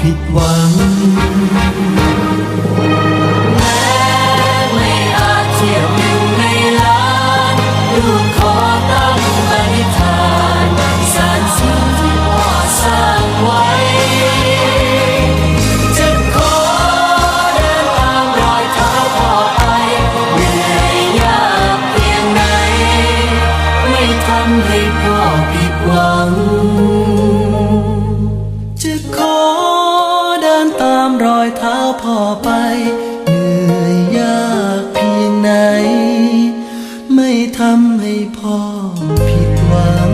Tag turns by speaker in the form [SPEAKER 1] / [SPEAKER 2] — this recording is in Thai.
[SPEAKER 1] ผิดหวัง
[SPEAKER 2] ไม่อาจเทียงในล้านลูกขอตั้งปณิธานสารสิ่งที่พ่อสร้างไว้จะขอเดินตามรอยเท้าพ่อไปเหนื่อยากเพียงไหนไม่ทำให้พ่อผิดหวังา
[SPEAKER 1] มรอยเท้าพ่อไป เหนื่อยยากเพียงไหน ไม่ทำให้พ่อผิดหวัง